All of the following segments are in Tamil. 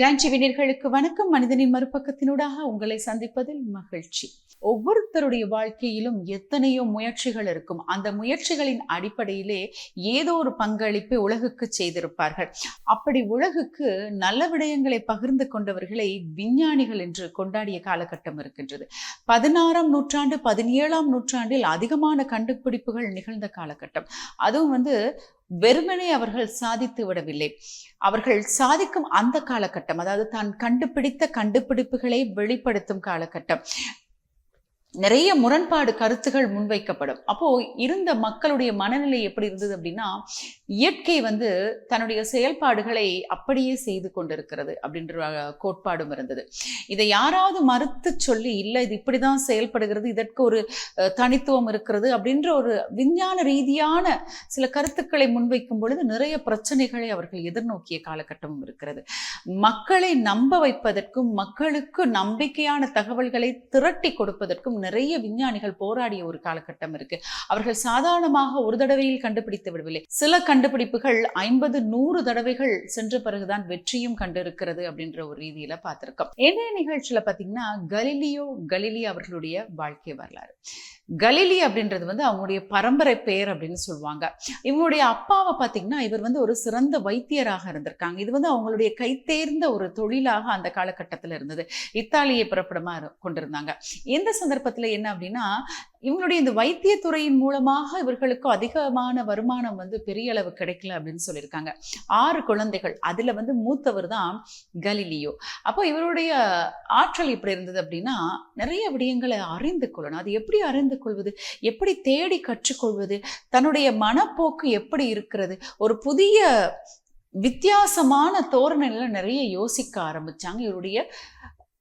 டான்சிவினியர்களுக்கு வணக்கம். மனிதனின் மறுபக்கத்தினூடாக உங்களை சந்திப்பதில் மகிழ்ச்சி. ஒவ்வொருத்தருடைய வாழ்க்கையிலும் எத்தனையோ முயற்சிகள் இருக்கும். அந்த முயற்சிகளின் அடிப்படையிலே ஏதோ ஒரு பங்களிப்பை உலகுக்கு செய்திருப்பார்கள். அப்படி உலகுக்கு நல்ல விடயங்களை பகிர்ந்து கொண்டவர்களை விஞ்ஞானிகள் என்று கொண்டாடிய காலகட்டம் இருக்கின்றது. பதினாறாம் நூற்றாண்டு பதினேழாம் நூற்றாண்டில் அதிகமான கண்டுபிடிப்புகள் நிகழ்ந்த காலகட்டம். அதுவும் வந்து வெறுமனே அவர்கள் சாதித்து விடவில்லை. அவர்கள் சாதிக்கும் அந்த காலகட்டம் அதாவது தான் கண்டுபிடித்த கண்டுபிடிப்புகளை வெளிப்படுத்தும் காலகட்டம். நிறைய முரண்பாடு கருத்துகள் முன்வைக்கப்படும். அப்போ இருந்த மக்களுடைய மனநிலை எப்படி இருந்தது அப்படின்னா இயற்கை வந்து தன்னுடைய செயல்பாடுகளை அப்படியே செய்து கொண்டிருக்கிறது அப்படின்ற கோட்பாடும் இருந்தது. இதை யாராவது மறுத்து சொல்லி இல்லை இது இப்படிதான் செயல்படுகிறது இதற்கு ஒரு தனித்துவம் இருக்கிறது அப்படின்ற ஒரு விஞ்ஞான ரீதியான சில கருத்துக்களை முன்வைக்கும் பொழுது நிறைய பிரச்சனைகளை அவர்கள் எதிர்நோக்கிய காலகட்டமும் இருக்கிறது. மக்களை நம்ப வைப்பதற்கும் மக்களுக்கு நம்பிக்கையான தகவல்களை திரட்டி கொடுப்பதற்கும் நிறைய விஞ்ஞானிகள் போராடிய ஒரு காலகட்டம் இருக்கு. அவர்கள் சாதாரணமாக ஒரு தடவையில் கண்டுபிடித்து விடவில்லை. சில கண்டுபிடிப்புகள் ஐம்பது நூறு தடவைகள் சென்ற பிறகுதான் வெற்றியும் கண்டிருக்கிறது அப்படின்ற ஒரு ரீதியில பார்த்திருக்கோம். என்ன நிகழ்ச்சியில பாத்தீங்கன்னா கலிலியோ கலிலி அவர்களுடைய வாழ்க்கை வரலாறு. கலிலி அப்படின்றது வந்து அவங்களுடைய பரம்பரை பெயர் அப்படின்னு சொல்லுவாங்க. இவங்களுடைய அப்பாவை பார்த்தீங்கன்னா இவர் வந்து ஒரு சிறந்த வைத்தியராக இருந்திருக்காங்க. இது வந்து அவங்களுடைய கைத்தேர்ந்த ஒரு தொழிலாக அந்த காலகட்டத்தில் இருந்தது. இத்தாலியை பிறப்பிடமா கொண்டிருந்தாங்க. எந்த சந்தர்ப்பத்தில் என்ன அப்படின்னா இவங்களுடைய இந்த வைத்தியத்துறையின் மூலமாக இவர்களுக்கு அதிகமான வருமானம் வந்து பெரிய அளவு கிடைக்கல அப்படின்னு சொல்லியிருக்காங்க. ஆறு குழந்தைகள். அதில் வந்து மூத்தவர் தான் கலிலியோ. அப்போ இவருடைய ஆற்றல் இப்படி இருந்தது அப்படின்னா நிறைய விடயங்களை அறிந்து கொள்ளணும். அது எப்படி அறிந்து கொள்வது? எப்படி தேடி கற்றுக்கொள்வது? தன்னுடைய மனப்போக்கு எப்படி இருக்கிறது? ஒரு புதிய வித்தியாசமான தோரணையில் நிறைய யோசிக்க ஆரம்பித்தாங்க இவருடைய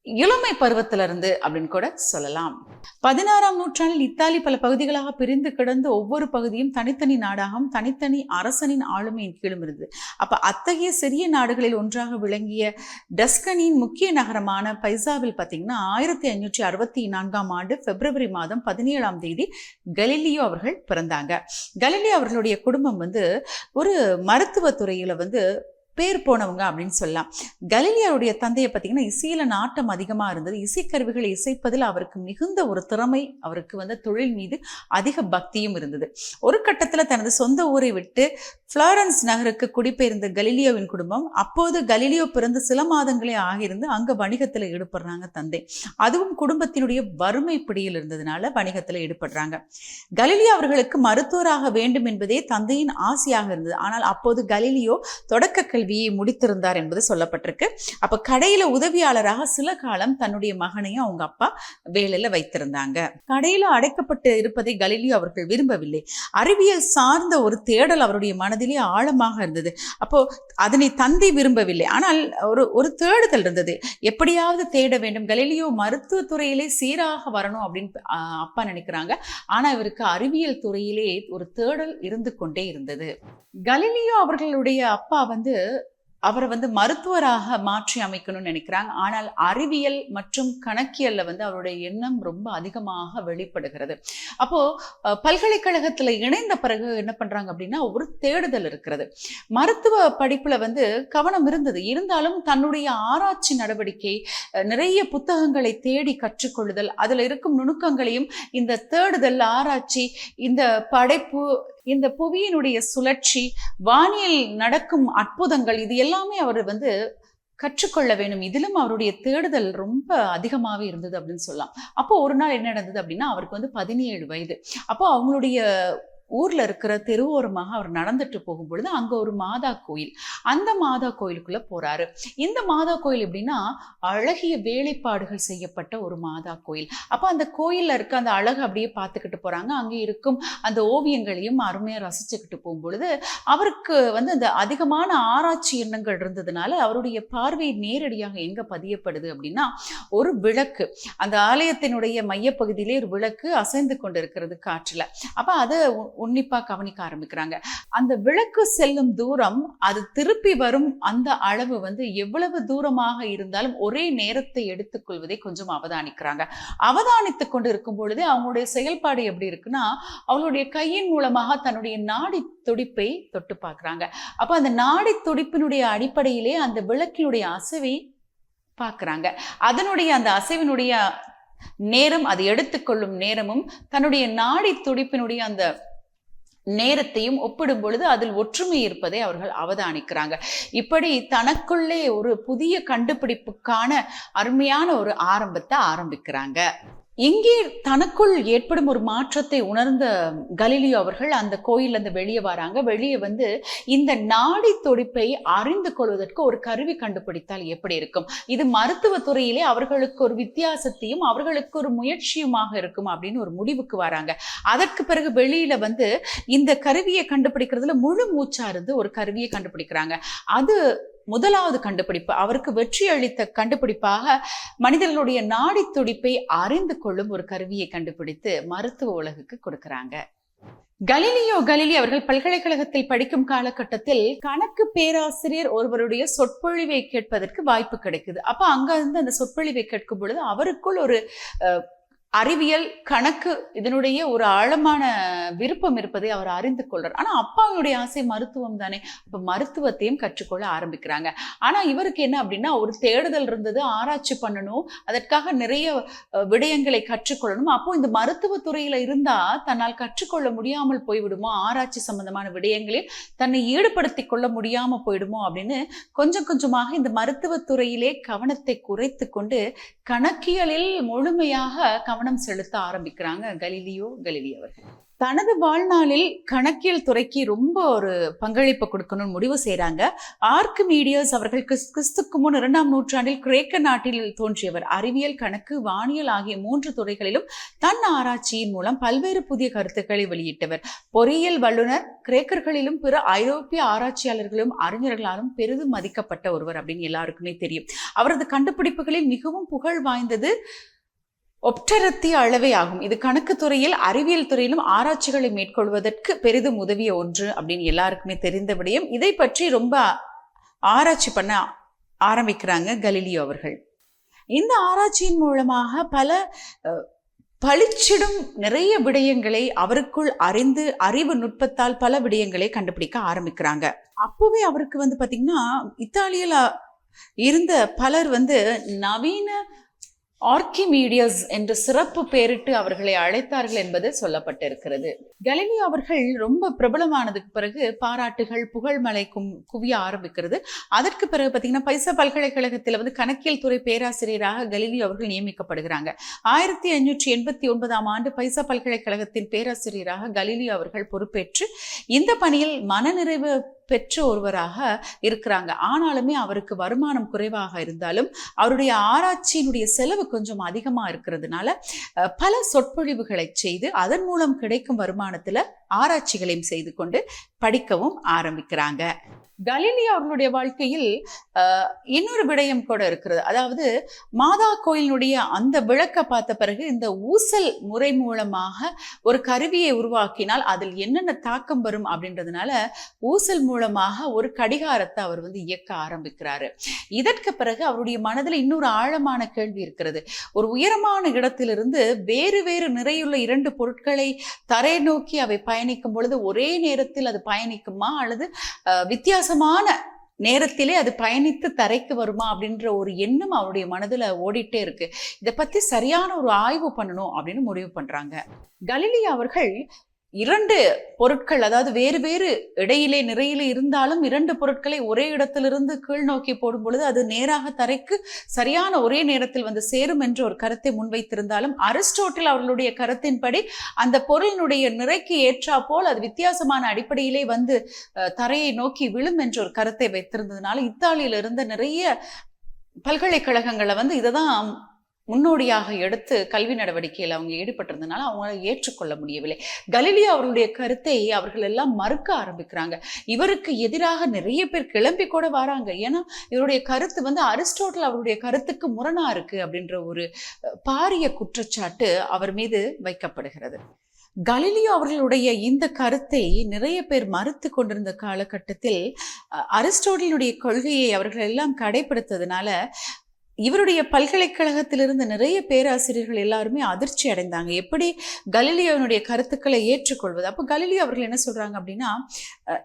இளமை பருவத்திலிருந்து அப்படின்னு கூட சொல்லலாம். பதினாறாம் நூற்றாண்டில் இத்தாலி பல பகுதிகளாக பிரிந்து கிடந்து ஒவ்வொரு பகுதியும் தனித்தனி நாடாகவும் தனித்தனி அரசனின் ஆளுமையின் கீழும் இருந்தது. அப்ப அத்தகைய சிறிய நாடுகளில் ஒன்றாக விளங்கிய டஸ்கனின் முக்கிய நகரமான பைசாவில் பார்த்தீங்கன்னா ஆயிரத்தி ஐநூற்றி அறுபத்தி நான்காம் ஆண்டு பிப்ரவரி மாதம் பதினேழாம் தேதி கலிலியோ அவர்கள் பிறந்தாங்க. கலிலியோ அவர்களுடைய குடும்பம் வந்து ஒரு மருத்துவத்துறையில் வந்து பேர் போனவங்க அப்படின்னு சொல்லலாம். கலீலியாருடைய தந்தையை பார்த்தீங்கன்னா இசையில நாட்டம் அதிகமாக இருந்தது. இசைக்கருவிகளை இசைப்பதில் அவருக்கு மிகுந்த ஒரு திறமை அவருக்கு வந்து தொழில் மீது அதிக பக்தியும் இருந்தது. ஒரு கட்டத்தில் தனது சொந்த ஊரை விட்டு ஃப்ளாரன்ஸ் நகருக்கு குடிபெயர்ந்த கலீலியோவின் குடும்பம் அப்போது கலீலியோ பிறந்த சில மாதங்களே ஆகியிருந்து அங்கே வணிகத்தில் ஈடுபடுறாங்க தந்தை. அதுவும் குடும்பத்தினுடைய வறுமை பிடியில் இருந்ததுனால வணிகத்தில் ஈடுபடுறாங்க. கலீலியோ அவர்களுக்கு மருத்துவராக வேண்டும் என்பதே தந்தையின் ஆசையாக இருந்தது. ஆனால் அப்போது கலீலியோ தொடக்க கல்வியை முடித்திருந்தார் என்பது சொல்லப்பட்டிருக்கு. அப்ப கடையில உதவியாளராக சில காலம் தன்னுடைய மகனையும் அவங்க அப்பா வேலையில வைத்திருந்தாங்க. கடையில அடைக்கப்பட்டு இருப்பதை கலிலியோ அவர்கள் விரும்பவில்லை. அறிவியல் சார்ந்த ஒரு தேடல் அவருடைய மனதிலே ஆழமாக இருந்தது. அப்போ அதனை தந்தை விரும்பவில்லை. ஆனால் ஒரு ஒரு தேடுதல் இருந்தது. எப்படியாவது தேட வேண்டும். கலிலியோ மருத்துவத்துறையிலே சீராக வரணும் அப்படின்னு அப்பா நினைக்கிறாங்க. ஆனா இவருக்கு அறிவியல் துறையிலே ஒரு தேடல் இருந்து கொண்டே இருந்தது. கலிலியோ அவர்களுடைய அப்பா வந்து அவரை வந்து மருத்துவராக மாற்றி அமைக்கணும்னு நினைக்கிறாங்க. ஆனால் அறிவியல் மற்றும் கணக்கியல்ல வந்து அவருடைய எண்ணம் ரொம்ப அதிகமாக வெளிப்படுகிறது. அப்போ பல்கலைக்கழகத்துல இணைந்த பிறகு என்ன பண்றாங்க அப்படின்னா ஒரு தேடுதல் இருக்கிறது. மருத்துவ படிப்புல வந்து கவனம் இருந்தது. இருந்தாலும் தன்னுடைய ஆராய்ச்சி நடவடிக்கை நிறைய புத்தகங்களை தேடி கற்றுக்கொள்ளுதல் அதுல இருக்கும் நுணுக்கங்களையும் இந்த தேடுதல் ஆராய்ச்சி இந்த படைப்பு இந்த புவியினுடைய சுழற்சி வானியல் நடக்கும் அற்புதங்கள் இது எல்லாமே அவர் வந்து கற்றுக்கொள்ள வேண்டும். இதிலும் அவருடைய தேடுதல் ரொம்ப அதிகமாகவே இருந்தது அப்படின்னு சொல்லலாம். அப்போ ஒரு நாள் என்ன நடந்தது அப்படின்னா அவருக்கு வந்து பதினேழு வயது. அப்போ அவங்களுடைய ஊரில் இருக்கிற தெருவோரமாக அவர் நடந்துட்டு போகும் பொழுது ஒரு மாதா கோயில். அந்த மாதா கோயிலுக்குள்ளே போகிறாரு இந்த மாதா கோயில் எப்படின்னா அழகிய வேலைப்பாடுகள் செய்யப்பட்ட ஒரு மாதா கோயில். அப்போ அந்த கோயிலில் இருக்க அந்த அழகு அப்படியே பார்த்துக்கிட்டு போகிறாங்க அங்கே இருக்கும் அந்த ஓவியங்களையும் அருமையாக ரசிச்சுக்கிட்டு போகும்பொழுது அவருக்கு வந்து அந்த அதிகமான ஆராய்ச்சி எண்ணங்கள் இருந்ததுனால அவருடைய பார்வை நேரடியாக எங்கே பதியப்படுது அப்படின்னா ஒரு விளக்கு. அந்த ஆலயத்தினுடைய மையப்பகுதியிலே ஒரு விளக்கு அசைந்து கொண்டிருக்கிறது காற்றில். அப்போ அதை உன்னிப்பாக கவனிக்க ஆரம்பிக்கிறாங்க. அந்த விளக்கு செல்லும் தூரம் அது திருப்பி வரும் அந்த அளவு வந்து எவ்வளவு தூரமாக இருந்தாலும் ஒரே நேரத்தை எடுத்துக்கொள்வதை கொஞ்சம் அவதானிக்கிறாங்க. அவதானித்து கொண்டு இருக்கும் பொழுது அவங்களுடைய செயல்பாடு எப்படி இருக்குன்னா அவங்களுடைய கையின் மூலமாக தன்னுடைய நாடி துடிப்பை தொட்டு பார்க்குறாங்க. அப்போ அந்த நாடி துடிப்பினுடைய அடிப்படையிலே அந்த விளக்கினுடைய அசைவை பார்க்குறாங்க. அதனுடைய அந்த அசைவினுடைய நேரம் அது எடுத்துக்கொள்ளும் நேரமும் தன்னுடைய நாடி துடிப்பினுடைய அந்த நேரத்தையும் ஒப்பிடும் பொழுது அதில் ஒற்றுமை இருப்பதை அவர்கள் அவதானிக்கிறாங்க. இப்படி தனக்குள்ளே ஒரு புதிய கண்டுபிடிப்புக்கான அருமையான ஒரு ஆரம்பத்தை ஆரம்பிக்கிறாங்க. இங்கே தனக்குள் ஏற்படும் ஒரு மாற்றத்தை உணர்ந்த கலிலியோ அவர்கள் அந்த கோயில்ல இருந்து வெளியே வராங்க. வெளியே வந்து இந்த நாடி துடிப்பை அறிந்து கொள்வதற்கு ஒரு கருவி கண்டுபிடித்தால் எப்படி இருக்கும்? இது மருத்துவ துறையிலே அவர்களுக்கு ஒரு வித்தியாசத்தையும் அவர்களுக்கு ஒரு முயற்சியுமாக இருக்கும் அப்படின்னு ஒரு முடிவுக்கு வராங்க. அதற்கு பிறகு வெளியில வந்து இந்த கருவியை கண்டுபிடிக்கிறதுல முழு மூச்சா இருந்து ஒரு கருவியை கண்டுபிடிக்கிறாங்க. அது முதலாவது கண்டுபிடிப்பு. அவருக்கு வெற்றி அளித்த கண்டுபிடிப்பாக மனிதர்களுடைய நாடி துடிப்பை அறிந்து கொள்ளும் ஒரு கருவியை கண்டுபிடித்து மருத்துவ உலகுக்கு கொடுக்கறாங்க. கலிலியோ கலிலி அவர்கள் பல்கலைக்கழகத்தில் படிக்கும் காலகட்டத்தில் கணக்கு பேராசிரியர் ஒருவருடைய சொற்பொழிவை கேட்பதற்கு வாய்ப்பு கிடைக்குது. அப்ப அங்க இருந்து அந்த சொற்பொழிவை கேட்கும் பொழுது அவருக்குள் ஒரு அஹ், அறிவியல் கணக்கு இதனுடைய ஒரு ஆழமான விருப்பம் இருப்பதை அவர் அறிந்து கொள்றார். ஆனா அப்பாவுடைய ஆசை மருத்துவம் தானே. அப்ப மருத்துவத்தையும் கற்றுக்கொள்ள ஆரம்பிக்கிறாங்க. ஆனா இவருக்கு என்ன அப்படின்னா ஒரு தேடுதல் இருந்தது ஆராய்ச்சி பண்ணணும் அதற்காக நிறைய விடயங்களை கற்றுக்கொள்ளணும். அப்போ இந்த மருத்துவத்துறையில் இருந்தால் இருந்தா தன்னால் கற்றுக்கொள்ள முடியாமல் போய்விடுமோ? ஆராய்ச்சி சம்பந்தமான விடயங்களில் தன்னை ஈடுபடுத்தி கொள்ள முடியாம போயிடுமோ அப்படின்னு கொஞ்சம் கொஞ்சமாக இந்த மருத்துவத்துறையிலே கவனத்தை குறைத்து கொண்டு கணக்கியலில் முழுமையாக கவனம் கவனம் செலுத்த ஆரம்பிக்கிறாங்க கலிலியோ கலிலி அவர்கள். தனது வாழ்நாளில் கணக்கியல் துறைக்கு ரொம்ப ஒரு பங்களிப்பு கொடுக்கணும்னு முடிவு செய்கிறாங்க ஆர்க்கு ஆர்கிமீடியஸ் அவர்கள் கிறிஸ்- கிறிஸ்துக்கு முன் இரண்டாம் நூற்றாண்டில் கிரேக்க நாட்டில் தோன்றியவர். அறிவியல் கணக்கு வானியல் ஆகிய மூன்று துறைகளிலும் தன் ஆராய்ச்சியின் மூலம் பல்வேறு புதிய கருத்துக்களை வெளியிட்டவர். பொறியியல் வல்லுனர் கிரேக்கர்களிலும் பிற ஐரோப்பிய ஆராய்ச்சியாளர்களும் அறிஞர்களாலும் பெரிதும் மதிக்கப்பட்ட ஒருவர் அப்படின்னு எல்லாருக்குமே தெரியும். அவரது கண்டுபிடிப்புகளில் மிகவும் புகழ் வாய்ந்தது ஒப்டரத்திய அளவே ஆகும். இது கணக்கு துறையில் அறிவியல் துறையிலும் ஆராய்ச்சிகளை மேற்கொள்வதற்கு பெரிதும் உதவிய ஒன்று அப்படின்னு எல்லாருக்குமே தெரிந்த விடயம். இதை பற்றி ரொம்ப ஆராய்ச்சி பண்ண ஆரம்பிக்கிறாங்க கலிலியோ அவர்கள். இந்த ஆராய்ச்சியின் மூலமாக பல பளிச்சிடும் நிறைய விடயங்களை அவருக்குள் அறிந்து அறிவு நுட்பத்தால் பல விடயங்களை கண்டுபிடிக்க ஆரம்பிக்கிறாங்க. அப்போவே அவருக்கு வந்து பார்த்திங்கன்னா இத்தாலியில் இருந்த பலர் வந்து நவீன ஆர்கிமீடியஸ் என்று சிறப்பு பெயரிட்டு அவர்களை அழைத்தார்கள் என்பது சொல்லப்பட்டிருக்கிறது. கலிலி அவர்கள் ரொம்ப பிரபலமானதுக்கு பிறகு பாராட்டுகள் புகழ்மலை கும் குவிய ஆரம்பிக்கிறது. அதற்கு பிறகு பார்த்தீங்கன்னா பைசா பல்கலைக்கழகத்தில் வந்து கணக்கியல் துறை பேராசிரியராக கலிலி அவர்கள் நியமிக்கப்படுகிறாங்க. ஆயிரத்தி ஐநூற்றி எண்பத்தி ஒன்பதாம் ஆண்டு பைசா பல்கலைக்கழகத்தின் பேராசிரியராக கலிலி அவர்கள் பொறுப்பேற்று இந்த பணியில் மனநிறைவு பெற்ற ஒருவராக இருக்கிறாங்க. ஆனாலுமே அவருக்கு வருமானம் குறைவாக இருந்தாலும் அவருடைய ஆராய்ச்சியினுடைய செலவு கொஞ்சம் அதிகமாக இருக்கிறதுனால பல சொற்பொழிவுகளை செய்து அதன் மூலம் கிடைக்கும் வருமானத்தில் ஆராய்ச்சிகளையும் செய்து கொண்டு படிக்கவும் ஆரம்பிக்கிறாங்க. கலீலியோ அவர்களுடைய வாழ்க்கையில் இன்னொரு விடயம் கூட இருக்கிறது. அதாவது மாதா கோயிலினுடைய அந்த விளக்க பார்த்த பிறகு இந்த ஊசல் முறை மூலமாக ஒரு கருவியை உருவாக்கினால் அதில் என்னென்ன தாக்கம் வரும் அப்படின்றதுனால ஊசல் மூலமாக ஒரு கடிகாரத்தை அவர் வந்து இயக்க ஆரம்பிக்கிறாரு. இதற்கு பிறகு அவருடைய மனதில் இன்னொரு ஆழமான கேள்வி இருக்கிறது. ஒரு உயரமான இடத்திலிருந்து வேறு வேறு நிறையுள்ள இரண்டு பொருட்களை தரை நோக்கி அவை பயணிக்கும் பொழுது ஒரே நேரத்தில் அது பயணிக்குமா? அல்லது வித்தியாசமான நேரத்திலே அது பயணித்து தரைக்கு வருமா? அப்படின்ற ஒரு எண்ணம் அவருடைய மனதில் ஓடிட்டே இருக்கு. இதை பத்தி சரியான ஒரு ஆய்வு பண்ணணும் அப்படின்னு முடிவு பண்றாங்க. கலிலி அவர்கள் இரண்டு பொருட்கள் அதாவது வேறு வேறு இடையிலே நிறையிலே இருந்தாலும் இரண்டு பொருட்களை ஒரே இடத்திலிருந்து கீழ் நோக்கி போடும் பொழுது அது நேராக தரைக்கு சரியான ஒரே நேரத்தில் வந்து சேரும் என்ற ஒரு கருத்தை முன்வைத்திருந்தாலும் அரிஸ்டோட்டில் அவர்களுடைய கருத்தின்படி அந்த பொருளினுடைய நிறைக்கு ஏற்றா போல் அது வித்தியாசமான அடிப்படையிலே வந்து தரையை நோக்கி விழும் என்ற ஒரு கருத்தை வைத்திருந்ததுனால இத்தாலியில இருந்த நிறைய பல்கலைக்கழகங்களை வந்து இதை தான் முன்னோடியாக எடுத்து கல்வி நடவடிக்கையில் அவங்க ஈடுபட்டிருந்தனால அவங்களால ஏற்றுக்கொள்ள முடியவில்லை. கலிலியோ அவருடைய கருத்தை அவர்கள் எல்லாம் மறுக்க ஆரம்பிக்கிறாங்க. இவருக்கு எதிராக நிறைய பேர் கிளம்பி கூட வராங்க. ஏன்னா இவருடைய கருத்து வந்து அரிஸ்டோட்டல் அவருடைய கருத்துக்கு முரணா இருக்கு அப்படின்ற ஒரு பாரிய குற்றச்சாட்டு அவர் மீது வைக்கப்படுகிறது. கலிலியோ அவர்களுடைய இந்த கருத்தை நிறைய பேர் மறுத்து கொண்டிருந்த காலகட்டத்தில் அஹ், அரிஸ்டோட்டலுடைய கொள்கையை அவர்கள் எல்லாம் கடைபிடித்ததுனால இவருடைய பல்கலைக்கழகத்திலிருந்து நிறைய பேராசிரியர்கள் எல்லாருமே அதிர்ச்சி அடைந்தாங்க. எப்படி கலிலியோனுடைய கருத்துக்களை ஏற்றுக்கொள்வது? அப்போ கலிலியோ அவர்கள் என்ன சொல்றாங்க அப்படின்னா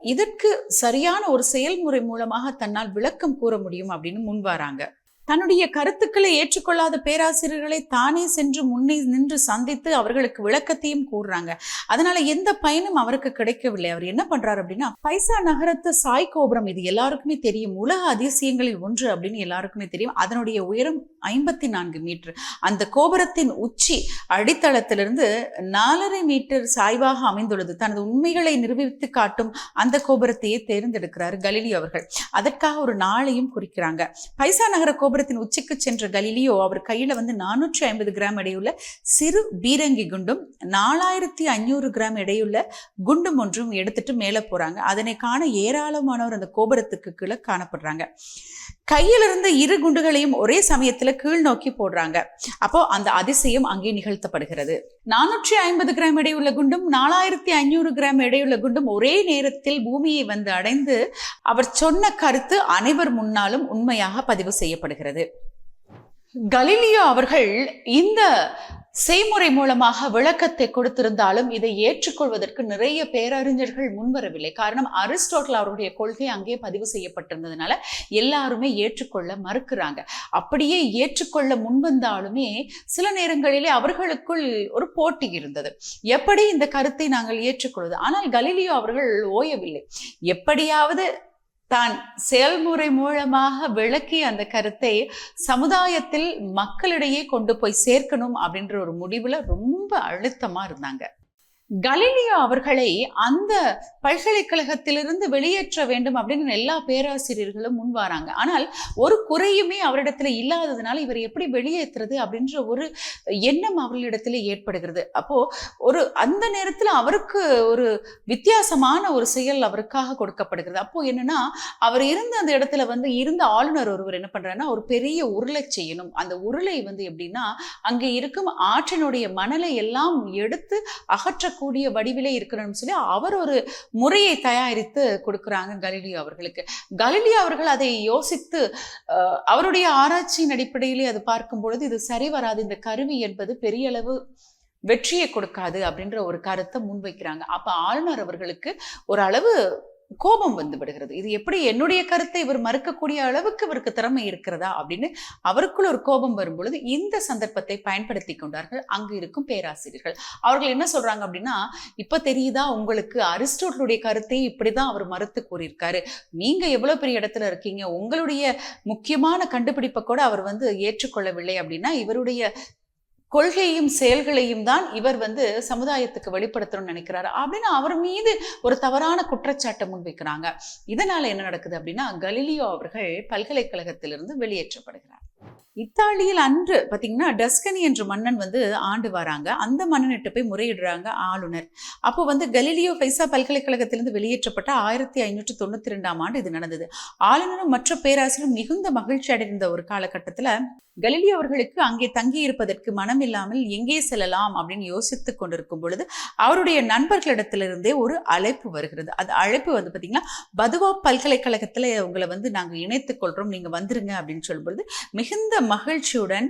இதற்கு சரியான ஒரு செயல்முறை மூலமாக தன்னால் விளக்கம் கூற முடியும் அப்படின்னு முன்வாராங்க. தன்னுடைய கருத்துக்களை ஏற்றுக்கொள்ளாத பேராசிரியர்களை தானே சென்று முன்னே நின்று சந்தித்து அவர்களுக்கு விளக்கத்தையும் கூறுறாங்க. அதனால எந்த பயனும் அவருக்கு கிடைக்கவில்லை. அவர் என்ன பண்றாரு அப்படின்னா பைசா நகரத்து சாய் கோபுரம் இது எல்லாருக்குமே தெரியும். உலக அதிசயங்களில் ஒன்று அப்படின்னு எல்லாருக்குமே தெரியும். அதனுடைய உயரம் ஐம்பத்தி நான்கு மீட்டர். அந்த கோபுரத்தின் உச்சி அடித்தளத்திலிருந்து நாலரை மீட்டர் சாய்வாக அமைந்துள்ளது. தனது உண்மைகளை நிரூபித்து காட்டும் அந்த கோபுரத்தையே தேர்ந்தெடுக்கிறார் கலிலி அவர்கள். அதற்காக ஒரு நாளையும் குறிக்கிறாங்க. பைசா நகர கோபுரம் கோபுரத்தின் உச்சிக்கு சென்ற கலிலியோ அவர் கையில வந்து நானூற்றி ஐம்பது கிராம் எடையுள்ள சிறு பீரங்கி குண்டும் நாலாயிரத்தி ஐநூறு கிராம் எடையுள்ள குண்டும் ஒன்றும் எடுத்துட்டு மேலே போறாங்க. அதனை காண ஏராளமானவர் அந்த கோபுரத்துக்கு கீழே காணப்படுறாங்க. கையில் இருந்த இரு குண்டுகளையும் ஒரே சமயத்துல கீழ் நோக்கி போடுறாங்க. அப்போ அந்த அதிசயம் அங்கே நிகழ்த்தப்படுகிறது. நானூற்றி ஐம்பது கிராம் எடையுள்ள குண்டும் நாலாயிரத்தி ஐநூறு கிராம் எடையுள்ள குண்டும் ஒரே நேரத்தில் பூமியை வந்து அடைந்து அவர் சொன்ன கருத்து அனைவர் முன்னாலும் உண்மையாக பதிவு செய்யப்படுகிறது. கலீலியோ அவர்கள் இந்த செய்முறை மூலமாக விளக்கத்தை கொடுத்திருந்தாலும் இதை ஏற்றுக்கொள்வதற்கு நிறைய பேரறிஞர்கள் முன்வரவில்லை. காரணம் அரிஸ்டோட்டல் அவருடைய கொள்கை அங்கே பதிவு செய்யப்பட்டிருந்ததுனால எல்லாருமே ஏற்றுக்கொள்ள மறுக்கிறாங்க. அப்படியே ஏற்றுக்கொள்ள முன்வந்தாலுமே சில நேரங்களிலே அவர்களுக்குள் ஒரு போட்டி இருந்தது. எப்படி இந்த கருத்தை நாங்கள் ஏற்றுக்கொள்வது? ஆனால் கலீலியோ அவர்கள் ஓயவில்லை. எப்படியாவது தான் செயல்முறை மூலமாக விளக்கி அந்த கருத்தை சமுதாயத்தில் மக்களிடையே கொண்டு போய் சேர்க்கணும் அப்படின்ற ஒரு முடிவில் ரொம்ப அழுத்தமாக இருந்தாங்க. கலீலியோ அவர்களை அந்த பல்கலைக்கழகத்திலிருந்து வெளியேற்ற வேண்டும் அப்படின்னு எல்லா பேராசிரியர்களும் முன்வாராங்க ஆனால் ஒரு குறையுமே அவரிடத்துல இல்லாததுனால இவர் எப்படி வெளியேற்றுறது அப்படின்ற ஒரு எண்ணம் அவர்களிடத்துல ஏற்படுகிறது. அப்போ ஒரு அந்த நேரத்தில் அவருக்கு ஒரு வித்தியாசமான ஒரு செயல் அவருக்காக கொடுக்கப்படுகிறது. அப்போ என்னன்னா அவர் இருந்த அந்த இடத்துல வந்து இருந்த ஆளுநர் ஒருவர் என்ன பண்றாருன்னா ஒரு பெரிய உருளை செய்யணும். அந்த உருளை வந்து எப்படின்னா அங்கே இருக்கும் ஆற்றினுடைய மணலை எல்லாம் எடுத்து அகற்ற மாற்றக்கூடிய வடிவிலே இருக்கணும்னு சொல்லி அவர் ஒரு முறையை தயாரித்து கொடுக்குறாங்க கலிலியோ அவர்களுக்கு. கலிலியோ அவர்கள் அதை யோசித்து அஹ், அவருடைய ஆராய்ச்சியின் அடிப்படையிலே அது பார்க்கும் பொழுது இது சரி வராது இந்த கருவி என்பது பெரிய அளவு வெற்றியை கொடுக்காது அப்படின்ற ஒரு கருத்தை முன்வைக்கிறாங்க. அப்ப ஆளுநர் அவர்களுக்கு ஒரு அளவு கோபம் வந்து விடுகிறது. இது எப்படி என்னுடைய கருத்தை இவர் மறுக்கக்கூடிய அளவுக்கு இவருக்கு திறமை இருக்கிறதா அப்படின்னு அவருக்குள் ஒரு கோபம் வரும்பொழுது இந்த சந்தர்ப்பத்தை பயன்படுத்தி கொண்டார்கள். அங்கு இருக்கும் பேராசிரியர்கள். அவர்கள் என்ன சொல்றாங்க அப்படின்னா இப்ப தெரியுதா உங்களுக்கு அரிஸ்டோட்டலுடைய கருத்தை இப்படிதான் அவர் மறுத்து கூறியிருக்காரு. நீங்க எவ்வளவு பெரிய இடத்துல இருக்கீங்க. உங்களுடைய முக்கியமான கண்டுபிடிப்பை கூட அவர் வந்து ஏற்றுக்கொள்ளவில்லை அப்படின்னா இவருடைய கொள்கையும் செயல்களையும் தான் இவர் வந்து சமுதாயத்துக்கு வெளிப்படுத்தணும்னு நினைக்கிறாரு. அப்படின்னு அவர் மீது ஒரு தவறான குற்றச்சாட்டை முன்வைக்கிறாங்க. இதனால என்ன நடக்குது அப்படின்னா கலிலியோ அவர்கள் பல்கலைக்கழகத்திலிருந்து வெளியேற்றப்படுகிறார். இத்தாலியில் அன்று பார்த்திங்கன்னா டஸ்கனி என்ற மன்னன் வந்து ஆண்டு வராங்க. அந்த மன்னனிட்ட போய் முறையிடுறாங்க ஆளுநர். அப்போ வந்து கலிலியோ பைசா பல்கலைக்கழகத்திலிருந்து வெளியேற்றப்பட்ட ஆயிரத்தி ஐநூற்றி தொண்ணூற்றி ரெண்டாம் ஆண்டு இது நடந்தது. ஆளுநரும் மற்ற பேராசிரியரும் மிகுந்த மகிழ்ச்சி அடைந்த ஒரு காலகட்டத்தில் கலிலியோ அவர்களுக்கு அங்கே தங்கி இருப்பதற்கு மனம் இல்லாமல் எங்கே செல்லலாம் அப்படின்னு யோசித்து கொண்டிருக்கும் பொழுது அவருடைய நண்பர்களிடத்திலிருந்தே ஒரு அழைப்பு வருகிறது. அது அழைப்பு வந்து பார்த்தீங்கன்னா பதுவா பல்கலைக்கழகத்தில் உங்களை வந்து நாங்கள் இணைத்துக் கொள்கிறோம் நீங்கள் வந்துருங்க அப்படின்னு சொல்லும்பொழுது மிகுந்த மகிழ்ச்சியுடன்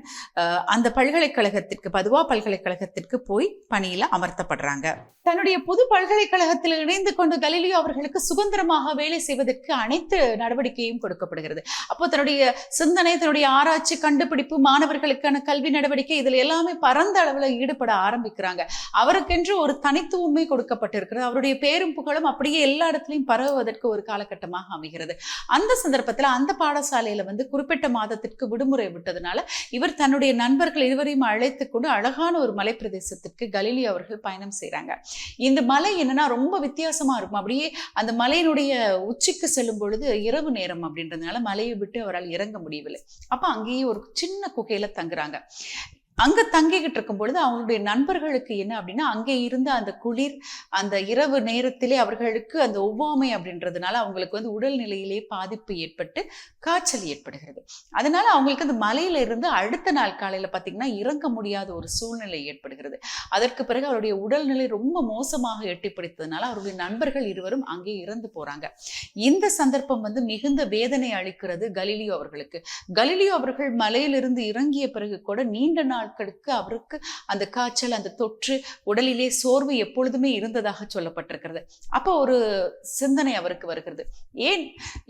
அந்த பல்கலைக்கழகத்திற்கு பதுவா பல்கலைக்கழகத்திற்கு போய் பணியில அமர்த்தப்படுறாங்க. தன்னுடைய புது பல்கலைக்கழகத்தில் இணைந்து கொண்டு கலிலியோ அவர்களுக்கு சுதந்திரமாக வேலை செய்வதற்கு அனைத்து நடவடிக்கையும் கொடுக்கப்படுகிறது. அப்போ தன்னுடைய சிந்தனை தன்னுடைய ஆராய்ச்சி கண்டுபிடிப்பு மாணவர்களுக்கான கல்வி நடவடிக்கை இதில் எல்லாமே பரந்த அளவில் ஈடுபட ஆரம்பிக்கிறாங்க. அவருக்கென்று ஒரு தனித்துவமே கொடுக்கப்பட்டிருக்கிறது. அவருடைய பேரும் புகழும் அப்படியே எல்லா இடத்துலையும் பரவுவதற்கு ஒரு காலகட்டமாக அமைகிறது. அந்த சந்தர்ப்பத்தில் அந்த பாடசாலையில் வந்து குறிப்பிட்ட மாதத்திற்கு விடுமுறை விட்டு விட்டதுனால இவர் தன்னுடைய நண்பர்கள் இருவரையும் அழைத்து கொண்டு அழகான ஒரு மலை பிரதேசத்திற்கு கலிலி அவர்கள் பயணம் செய்கிறாங்க இந்த மலை என்னன்னா ரொம்ப வித்தியாசமா இருக்கும். அப்படியே அந்த மலையினுடைய உச்சிக்கு செல்லும் பொழுது இரவு நேரம் அப்படின்றதுனால மலையை விட்டு அவரால் இறங்க முடியவில்லை. அப்ப அங்கேயே ஒரு சின்ன குகையில தங்குறாங்க. அங்க தங்கிக்கிட்டு இருக்கும் பொழுது அவங்களுடைய நண்பர்களுக்கு என்ன அப்படின்னா அங்கே இருந்த அந்த குளிர் அந்த இரவு நேரத்திலே அவர்களுக்கு அந்த ஒவ்வாமை அப்படின்றதுனால அவங்களுக்கு வந்து உடல்நிலையிலே பாதிப்பு ஏற்பட்டு காய்ச்சல் ஏற்படுகிறது. அதனால அவங்களுக்கு அந்த மலையில இருந்து அடுத்த நாள் காலையில பார்த்தீங்கன்னா இறங்க முடியாத ஒரு சூழ்நிலை ஏற்படுகிறது. அதற்கு பிறகு அவருடைய உடல்நிலை ரொம்ப மோசமாக எட்டி பிடித்ததுனால அவருடைய நண்பர்கள் இருவரும் அங்கே இறந்து போறாங்க. இந்த சந்தர்ப்பம் வந்து மிகுந்த வேதனை அளிக்கிறது கலிலியோ அவர்களுக்கு. கலிலியோ அவர்கள் மலையிலிருந்து இறங்கிய பிறகு கூட நீண்ட நாள் நாட்களுக்கு அவருக்கு அந்த காய்ச்சல் அந்த தொற்று உடலிலே சோர்வு எப்பொழுதுமே இருந்ததாக சொல்லப்பட்டிருக்கிறது. அப்போ ஒரு சிந்தனை அவருக்கு வருகிறது. ஏன்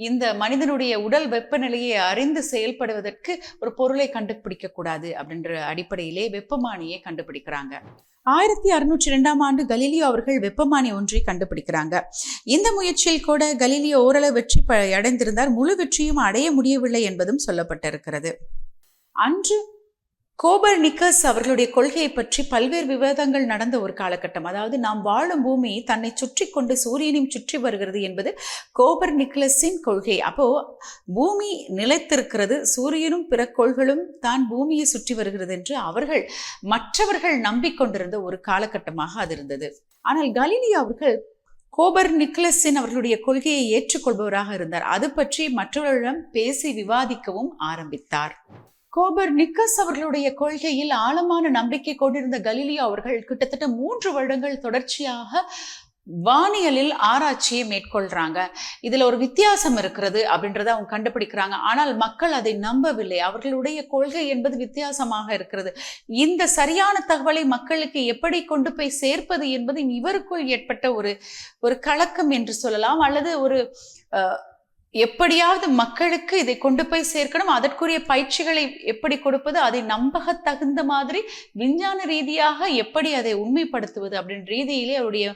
இந்த மனிதனுடைய உடல் வெப்பநிலையை அறிந்து செயல்படுவதற்கு ஒரு பொருளை கண்டுபிடிக்க கூடாது அப்படின்ற அடிப்படையிலே வெப்பமானியை கண்டுபிடிக்கிறாங்க. ஆயிரத்தி அறுநூற்றி ரெண்டாம் ஆண்டு கலீலியோ அவர்கள் வெப்பமானி ஒன்றை கண்டுபிடிக்கிறாங்க. இந்த முயற்சியில் கூட கலீலியோ ஓரளவு வெற்றி அடைந்திருந்தார். முழு வெற்றியும் அடைய முடியவில்லை என்பதும் சொல்லப்பட்டிருக்கிறது. அன்று கோபர் நிக்கஸ் அவர்களுடைய கொள்கையை பற்றி பல்வேறு விவாதங்கள் நடந்த ஒரு காலகட்டம். அதாவது நாம் வாழும் பூமி தன்னை சுற்றி கொண்டு சூரியனையும் சுற்றி வருகிறது என்பது கோபர் நிக்கலஸின் கொள்கை. அப்போ பூமி நிலைத்திருக்கிறது சூரியனும் பிற கோள்களும் தான் பூமியை சுற்றி வருகிறது என்று அவர்கள் மற்றவர்கள் நம்பிக்கொண்டிருந்த ஒரு காலகட்டமாக அது இருந்தது. ஆனால் கலீலியோ அவர்கள் கோபர் நிக்கலஸின் அவர்களுடைய கொள்கையை ஏற்றுக்கொள்பவராக இருந்தார். அது பற்றி மற்றவர்களிடம் பேசி விவாதிக்கவும் ஆரம்பித்தார். கோபர் நிக்கஸ் அவர்களுடைய கொள்கையில் ஆழமான நம்பிக்கை கொண்டிருந்த கலீலியோ அவர்கள் கிட்டத்தட்ட மூன்று வருடங்கள் தொடர்ச்சியாக வானியலில் ஆராய்ச்சியை மேற்கொள்றாங்க. இதுல ஒரு வித்தியாசம் இருக்கிறது அப்படின்றத அவங்க கண்டுபிடிக்கிறாங்க. ஆனால் மக்கள் அதை நம்பவில்லை. அவர்களுடைய கொள்கை என்பது வித்தியாசமாக இருக்கிறது. இந்த சரியான தகவலை மக்களுக்கு எப்படி கொண்டு போய் சேர்ப்பது என்பது இவருக்குள் ஏற்பட்ட ஒரு ஒரு கலக்கம் என்று சொல்லலாம். அல்லது ஒரு எப்படியாவது மக்களுக்கு இதை கொண்டு போய் சேர்க்கணும் அதற்குரிய பயிற்சிகளை எப்படி கொடுப்பது அதை நம்பக தகுந்த மாதிரி விஞ்ஞான ரீதியாக எப்படி அதை உண்மைப்படுத்துவது அப்படின்ற ரீதியிலே அவருடைய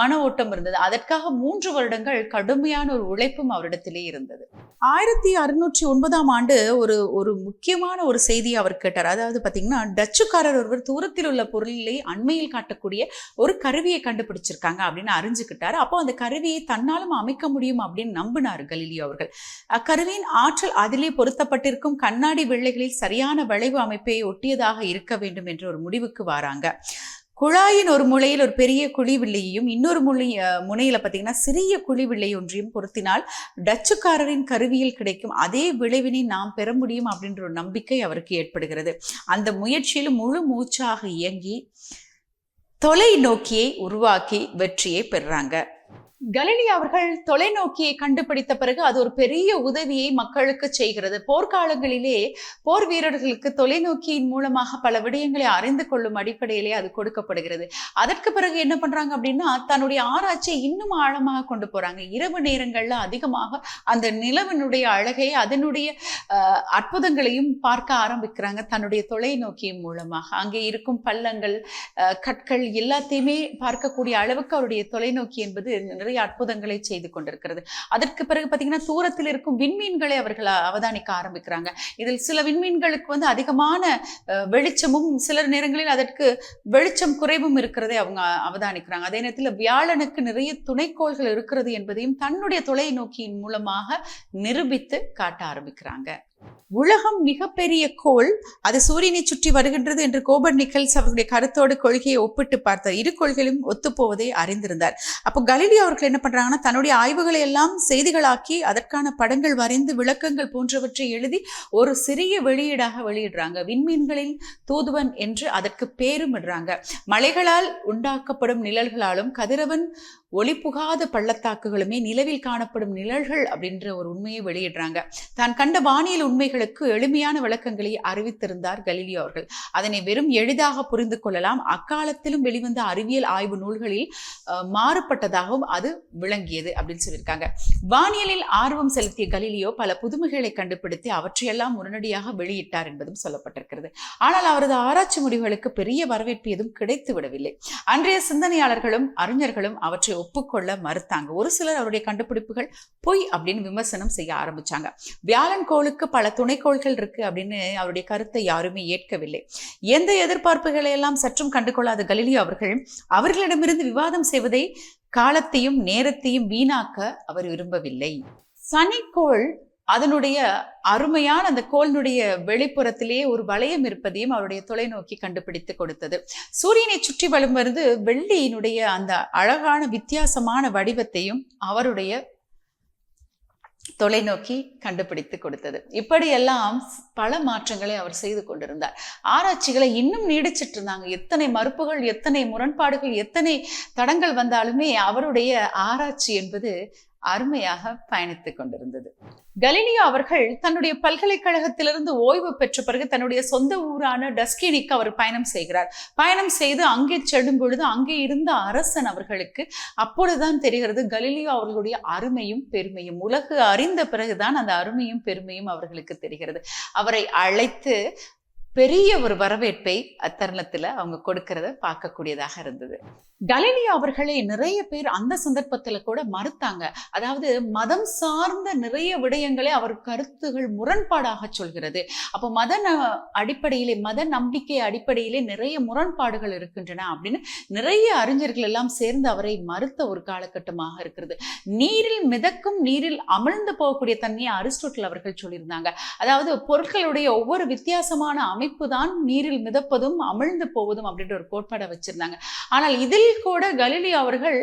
மன ஓட்டம் இருந்தது. அதற்காக மூன்று வருடங்கள் கடுமையான ஒரு உழைப்பும் அவரிடத்திலே இருந்தது. ஆயிரத்தி அறுநூற்றி ஒன்பதாம் ஆண்டு ஒரு ஒரு முக்கியமான ஒரு செய்தியை அவர் கேட்டார். அதாவது பார்த்தீங்கன்னா டச்சுக்காரர் ஒருவர் தூரத்தில் உள்ள பொருளிலே அண்மையில் காட்டக்கூடிய ஒரு கருவியை கண்டுபிடிச்சிருக்காங்க அப்படின்னு அறிஞ்சுக்கிட்டார். அப்போ அந்த கருவியை தன்னாலும் அமைக்க முடியும் அப்படின்னு நம்பினார் கலீலியோ கொண்டவர்கள் அக்கருவியின் ஆற்றல் அதிலே பொருத்தப்பட்டிருக்கும் கண்ணாடி வெள்ளைகளில் சரியான வளைவு அமைப்பை ஒட்டியதாக இருக்க வேண்டும் என்ற ஒரு முடிவுக்கு வராங்க. குழாயின் ஒரு முளையில் ஒரு பெரிய குழி வில்லையையும் இன்னொரு முளை முனையில் முனையில பார்த்தீங்கன்னா சிறிய குழி வில்லை ஒன்றையும் பொருத்தினால் டச்சுக்காரரின் கருவியில் கிடைக்கும் அதே விளைவினை நாம் பெற முடியும் அப்படின்ற ஒரு நம்பிக்கை அவருக்கு ஏற்படுகிறது. அந்த முயற்சியில் முழு மூச்சாக இயங்கி தொலைநோக்கியை உருவாக்கி வெற்றியை பெறுறாங்க கலிலி அவர்கள் தொலைநோக்கியை கண்டுபிடித்த பிறகு அது ஒரு பெரிய உதவியை மக்களுக்கு செய்கிறது. போர்க்காலங்களிலே போர் வீரர்களுக்கு தொலைநோக்கியின் மூலமாக பல விடயங்களை அறிந்து கொள்ளும் அடிப்படையிலே அது கொடுக்கப்படுகிறது. அதற்கு பிறகு என்ன பண்றாங்க அப்படின்னா தன்னுடைய ஆராய்ச்சியை இன்னும் ஆழமாக கொண்டு போறாங்க. இரவு நேரங்கள்ல அதிகமாக அந்த நிலவினுடைய அழகை அதனுடைய அற்புதங்களையும் பார்க்க ஆரம்பிக்கிறாங்க தன்னுடைய தொலைநோக்கியின் மூலமாக. அங்கே இருக்கும் பள்ளங்கள் கற்கள் எல்லாத்தையுமே பார்க்கக்கூடிய அளவுக்கு அவருடைய தொலைநோக்கி என்பது நிறைய அற்புதங்களை செய்து கொண்டிருக்கிறது. அதற்கு பிறகு பார்த்தீங்கன்னா தூரத்தில் இருக்கும் விண்மீன்களை அவர்கள் அவதானிக்க ஆரம்பிக்கிறாங்க. இதில் சில விண்மீன்களுக்கு வந்து அதிகமான வெளிச்சமும் சில நேரங்களில் அதற்கு வெளிச்சம் குறைவும் இருக்கிறதை அவங்க அவதானிக்கிறாங்க. அதே நேரத்தில் வியாழனுக்கு நிறைய துணைக்கோள்கள் இருக்கிறது என்பதையும் தன்னுடைய தொலைநோக்கியின் மூலமாக நிரூபித்து காட்ட ஆரம்பிக்கிறாங்க. உலகம் மிகப்பெரிய கோள். அது சூரியனை சுற்றி வருகின்றது என்று கோபர் நிக்கல்ஸ் அவருடைய கருத்தோடு கொள்கையை ஒப்பிட்டு பார்த்தார். இரு கொள்கைகளும் ஒத்துப்போவதை அறிந்திருந்தார். அப்போ கலிலி அவர்கள் என்ன பண்ணுறாங்கன்னா தன்னுடைய ஆய்வுகளை எல்லாம் செய்திகளாக்கி அதற்கான படங்கள் வரைந்து விளக்கங்கள் போன்றவற்றை எழுதி ஒரு சிறிய வெளியீடாக வெளியிடுறாங்க. விண்மீன்களின் தூதுவன் என்று அதற்கு பேரும் இடுறாங்க. மலைகளால் உண்டாக்கப்படும் நிழல்களாலும் கதிரவன் ஒளி பள்ளத்தாக்குகளுமே நிலவில் காணப்படும் நிழல்கள் அப்படின்ற ஒரு உண்மையை வெளியிடுறாங்க. தான் கண்ட வானியல் உண்மைகளுக்கு எளிமையான விளக்கங்களை அறிவித்திருந்தார் கலீலியோ அவர்கள். அதனை வெறும் எளிதாக புரிந்து கொள்ளலாம். அக்காலத்திலும் வெளிவந்த அறிவியல் ஆய்வு நூல்களில் மாறுபட்டதாகவும் அது விளங்கியது அப்படின்னு சொல்லியிருக்காங்க. வானியலில் ஆர்வம் செலுத்திய கலீலியோ பல புதுமைகளை கண்டுபிடித்து அவற்றையெல்லாம் உடனடியாக வெளியிட்டார் என்பதும் சொல்லப்பட்டிருக்கிறது. ஆனால் அவரது ஆராய்ச்சி முடிவுகளுக்கு பெரிய வரவேற்பு எதுவும் கிடைத்து விடவில்லை அன்றைய சிந்தனையாளர்களும் அறிஞர்களும் அவற்றை ஒப்புக்கொள்ள மறுத்தாங்க. ஒரு சிலர் அவருடைய கண்டுபிடிப்புகள் பொய் அப்படின்னு விமர்சனம் செய்ய ஆரம்பிச்சாங்க. வியாழன் கோளுக்கு பல துணைக்கோள்கள் இருக்கு அப்படின்னு அவருடைய கருத்தை யாருமே ஏற்கவில்லை. எந்த எதிர்பார்ப்புகளை எல்லாம் சற்றும் கண்டுகொள்ளாத கலிலியோ அவர்கள் அவர்களிடமிருந்து விவாதம் செய்வதை காலத்தையும் நேரத்தையும் வீணாக்க அவர் விரும்பவில்லை. சனிக்கோள் அதனுடைய அருமையான அந்த கோளினுடைய வெளிப்புறத்திலேயே ஒரு வளையம் இருப்பதையும் அவருடைய தொலைநோக்கி கண்டுபிடித்து கொடுத்தது. சூரியனை சுற்றி வலம் வருது வெள்ளியினுடைய அந்த அழகான வித்தியாசமான வடிவத்தையும் அவருடைய தொலைநோக்கி கண்டுபிடித்து கொடுத்தது. இப்படியெல்லாம் பல மாற்றங்களை அவர் செய்து கொண்டிருந்தார். ஆராய்ச்சிகளை இன்னும் நீடிச்சிட்டு இருந்தாங்க. எத்தனை மறுப்புகள் எத்தனை முரண்பாடுகள் எத்தனை தடங்கள் வந்தாலுமே அவருடைய ஆராய்ச்சி என்பது அருமையாக பயணித்துக் கொண்டிருந்தது. கலிலியோ அவர்கள் தன்னுடைய பல்கலைக்கழகத்திலிருந்து ஓய்வு பெற்ற பிறகு தன்னுடைய சொந்த ஊரான டஸ்கினிக்கு அவர் பயணம் செய்கிறார். பயணம் செய்து அங்கே செல்லும் பொழுது அங்கே இருந்த அரசன் அவர்களுக்கு அப்பொழுதுதான் தெரிகிறது கலிலியோ அவர்களுடைய அருமையும் பெருமையும். உலகு அறிந்த பிறகுதான் அந்த அருமையும் பெருமையும் அவர்களுக்கு தெரிகிறது. அவரை அழைத்து பெரிய ஒரு வரவேற்பை அத்தருணத்துல அவங்க கொடுக்கறத பார்க்கக்கூடியதாக இருந்தது. கலிலியோ அவர்களை நிறைய பேர் அந்த சந்தர்ப்பத்துல கூட மறுத்தாங்க. அதாவது மதம் சார்ந்த நிறைய விடயங்களை அவர் கருத்துகள் முரண்பாடாக சொல்கிறது. அப்போ மத ந- அடிப்படையிலே மத நம்பிக்கை அடிப்படையிலே நிறைய முரண்பாடுகள் இருக்கின்றன அப்படின்னு நிறைய அறிஞர்கள் எல்லாம் சேர்ந்து அவரை மறுத்த ஒரு காலகட்டமாக இருக்கிறது. நீரில் மிதக்கும் நீரில் அமிழ்ந்து போகக்கூடிய தன்மையை அரிஸ்டோட்டில் அவர்கள் சொல்லியிருந்தாங்க. அதாவது பொருட்களுடைய ஒவ்வொரு வித்தியாசமான அமைப்பு தான் நீரில் மிதப்பதும் அமிழ்ந்து போவதும் அப்படின்ற ஒரு கோட்பாடை வச்சிருந்தாங்க. ஆனால் இதில் கூட கலிலி அவர்கள்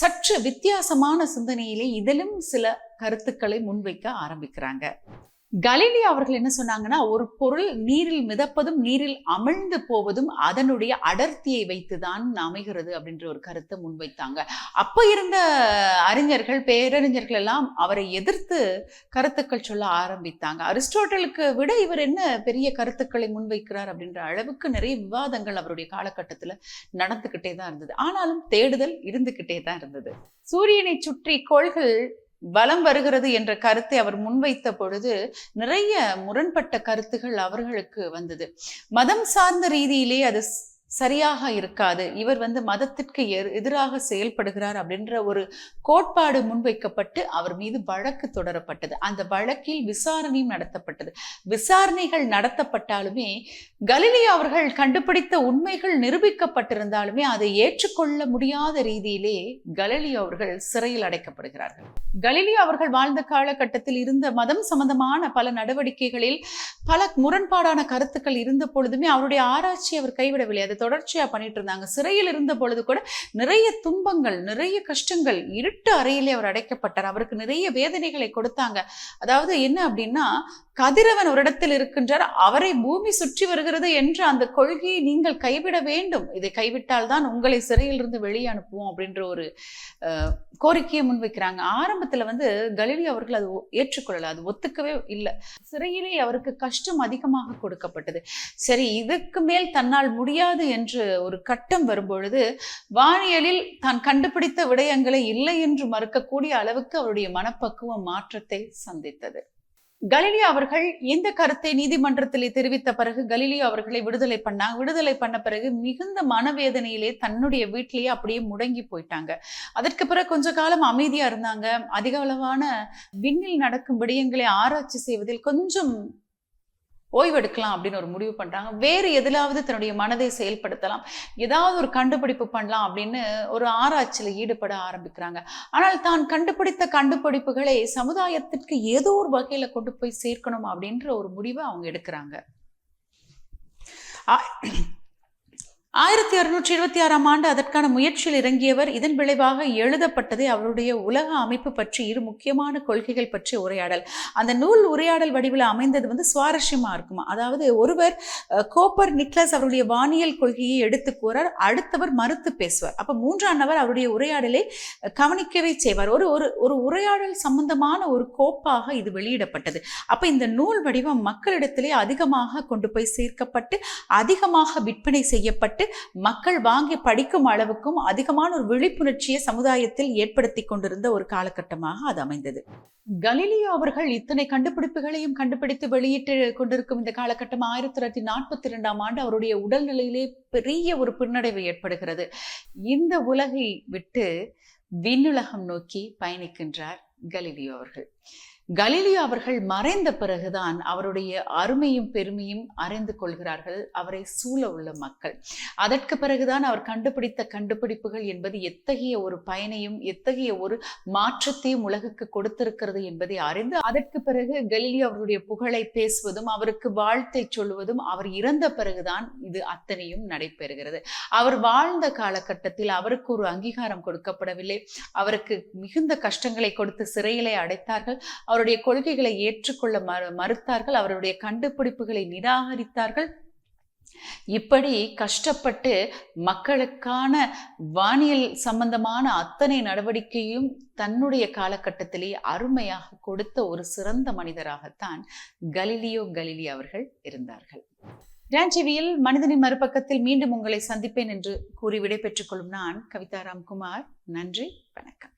சற்று வித்தியாசமான சிந்தனையிலே இதிலும் சில கருத்துக்களை முன்வைக்க ஆரம்பிக்கிறாங்க. கலிலி அவர்கள் என்ன சொன்னாங்கன்னா ஒரு பொருள் நீரில் மிதப்பதும் நீரில் அமிழ்ந்து போவதும் அதனுடைய அடர்த்தியை வைத்துதான் அமைகிறது அப்படின்ற ஒரு கருத்தை முன்வைத்தாங்க. அப்ப இருந்த அறிஞர்கள் பேரறிஞர்கள் எல்லாம் அவரை எதிர்த்து கருத்துக்கள் சொல்ல ஆரம்பித்தாங்க. அரிஸ்டோட்டலுக்கு விட இவர் என்ன பெரிய கருத்துக்களை முன்வைக்கிறார் அப்படின்ற அளவுக்கு நிறைய விவாதங்கள் அவருடைய காலகட்டத்துல நடந்துகிட்டே தான் இருந்தது. ஆனாலும் தேடுதல் இருந்துகிட்டே தான் இருந்தது. சூரியனை சுற்றி கோள்கள் வலம் வருகிறது என்ற கருத்தை அவர் முன்வைத்த பொழுது நிறைய முரண்பட்ட கருத்துகள் அவர்களுக்கு வந்தது. மதம் சார்ந்த ரீதியிலே அது சரியாக இருக்காது. இவர் வந்து மதத்திற்கு எதிராக செயல்படுகிறார் அப்படின்ற ஒரு கோட்பாடு முன்வைக்கப்பட்டு அவர் மீது வழக்கு தொடரப்பட்டது. அந்த வழக்கில் விசாரணையும் நடத்தப்பட்டது. விசாரணைகள் நடத்தப்பட்டாலுமே கலிலியோ அவர்கள் கண்டுபிடித்த உண்மைகள் நிரூபிக்கப்பட்டிருந்தாலுமே அதை ஏற்றுக்கொள்ள முடியாத ரீதியிலே கலிலியோ அவர்கள் சிறையில் அடைக்கப்படுகிறார்கள். கலிலியோ அவர்கள் வாழ்ந்த காலகட்டத்தில் இருந்த மதம் சம்பந்தமான பல நடவடிக்கைகளில் பல முரண்பாடான கருத்துக்கள் இருந்த பொழுதுமே அவருடைய ஆராய்ச்சி அவர் கைவிடவில்லை. அதை தொடர்ச்சியா பண்ணிட்டு இருந்தாங்க சிறையில் இருந்த பொழுது கூட நிறைய துன்பங்கள் நிறைய கஷ்டங்கள் இருட்டு அறையிலே அவர் அடைக்கப்பட்டார். அவருக்கு நிறைய வேதனைகளை கொடுத்தாங்க. அதாவது என்ன அப்படின்னா கதிரவன் ஒரு இடத்தில் இருக்கின்றார். அவரை பூமி சுற்றி வருகிறது என்ற அந்த கொள்கையை நீங்கள் கைவிட வேண்டும். இதை கைவிட்டால் தான் உங்களை சிறையில் இருந்து வெளியே அனுப்புவோம் அப்படின்ற ஒரு கோரிக்கையை முன்வைக்கிறாங்க. ஆரம்பத்தில் வந்து கலிலி அவர்கள் அது ஒ- ஏற்றுக்கொள்ளல. அது ஒத்துக்கவே இல்லை. சிறையிலே அவருக்கு கஷ்டம் அதிகமாக கொடுக்கப்பட்டது. சரி இதுக்கு மேல் தன்னால் முடியாது என்று ஒரு கட்டம் வரும்பொழுது வானியலில் தான் கண்டுபிடித்த விடயங்களை இல்லை என்று மறுக்கக்கூடிய அளவுக்கு அவருடைய மனப்பக்குவம் மாற்றத்தை சந்தித்தது. கலிலியோ அவர்கள் இந்த கருத்தை நீதிமன்றத்திலே தெரிவித்த பிறகு கலிலியோ அவர்களை விடுதலை பண்ணாங்க விடுதலை பண்ண பிறகு மிகுந்த மனவேதனையிலே தன்னுடைய வீட்டிலேயே அப்படியே முடங்கி போயிட்டாங்க. அதற்கு பிறகு கொஞ்ச காலம் அமைதியா இருந்தாங்க. அதிக அளவான விண்ணில் நடக்கும் விடயங்களை ஆராய்ச்சி செய்வதில் கொஞ்சம் ஓய்வெடுக்கலாம் அப்படின்னு ஒரு முடிவு பண்ணுறாங்க வேறு எதிலாவது தன்னுடைய மனதை செயல்படுத்தலாம். ஏதாவது ஒரு கண்டுபிடிப்பு பண்ணலாம் அப்படின்னு ஒரு ஆராய்ச்சியில் ஈடுபட ஆரம்பிக்கிறாங்க. ஆனால் தான் கண்டுபிடித்த கண்டுபிடிப்புகளை சமுதாயத்திற்கு ஏதோ ஒரு வகையில் கொண்டு போய் சேர்க்கணும் அப்படின்ற ஒரு முடிவை அவங்க எடுக்கிறாங்க. ஆயிரத்தி அறுநூற்றி இருபத்தி ஆறாம் ஆண்டு அதற்கான முயற்சியில் இறங்கியவர் இதன் விளைவாக எழுதப்பட்டது அவருடைய உலக அமைப்பு பற்றி இரு முக்கியமான கொள்கைகள் பற்றி உரையாடல். அந்த நூல் உரையாடல் வடிவில் அமைந்தது வந்து சுவாரஸ்யமாக இருக்குமா? அதாவது ஒருவர் கோப்பர் நிக்லஸ் அவருடைய வானியல் கொள்கையை எடுத்து கூறார் அடுத்தவர் மறுத்து பேசுவார். அப்போ மூன்றாம் நபர் அவருடைய உரையாடலை கவனிக்கவே செய்வார். ஒரு ஒரு ஒரு உரையாடல் சம்பந்தமான ஒரு கோப்பாக இது வெளியிடப்பட்டது. அப்போ இந்த நூல் வடிவம் மக்களிடத்திலே அதிகமாக கொண்டு போய் சேர்க்கப்பட்டு அதிகமாக விற்பனை செய்யப்பட்டு மக்கள் வாங்கி படிக்கும் அளவுக்கும் அதிகமான ஒரு விழிப்புணர்ச்சியை சமுதாயத்தில் ஏற்படுத்தி கொண்டிருந்த ஒரு காலகட்டமாக அது அமைந்தது. கலிலியோ அவர்கள் இத்தனை கண்டுபிடிப்புகளையும் கண்டுபிடித்து வெளியிட்டு கொண்டிருக்கும் இந்த காலகட்டம் ஆயிரத்தி தொள்ளாயிரத்தி நாற்பத்தி இரண்டாம் ஆண்டு அவருடைய உடல்நிலையிலே பெரிய ஒரு பின்னடைவு ஏற்படுகிறது. இந்த உலகை விட்டு விண்ணுலகம் நோக்கி பயணிக்கின்றார் கலிலியோ அவர்கள். கலீலியோ அவர்கள் மறைந்த பிறகுதான் அவருடைய அருமையும் பெருமையும் அறிந்து கொள்கிறார்கள். அவரை சூழ உள்ள மக்கள். அதற்கு பிறகுதான் அவர் கண்டுபிடித்த கண்டுபிடிப்புகள் என்பது எத்தகைய ஒரு பயனையும் எத்தகைய ஒரு மாற்றத்தையும் உலகுக்கு கொடுத்திருக்கிறது என்பதை அறிந்து அதற்கு பிறகு கலீலியோ அவருடைய புகழை பேசுவதும் அவருக்கு வாழ்த்தை சொல்லுவதும் அவர் இறந்த பிறகுதான் இது அத்தனையும் நடைபெறுகிறது. அவர் வாழ்ந்த காலகட்டத்தில் அவருக்கு ஒரு அங்கீகாரம் கொடுக்கப்படவில்லை. அவருக்கு மிகுந்த கஷ்டங்களை கொடுத்து சிறையிலே அடைத்தார்கள். அவருடைய கொள்கைகளை ஏற்றுக்கொள்ள மறு மறுத்தார்கள். அவருடைய கண்டுபிடிப்புகளை நிராகரித்தார்கள். இப்படி கஷ்டப்பட்டு மக்களுக்கான வானியல் சம்பந்தமான அத்தனை நடவடிக்கையும் தன்னுடைய காலகட்டத்திலே அருமையாக கொடுத்த ஒரு சிறந்த மனிதராகத்தான் கலிலியோ கலிலி அவர்கள் இருந்தார்கள். ராஞ்சிவியில் மனிதனின் மறுபக்கத்தில் மீண்டும் உங்களை சந்திப்பேன் என்று கூறி விடை பெற்றுக் கொள்ளும் நான் கவிதா ராம்குமார். நன்றி வணக்கம்.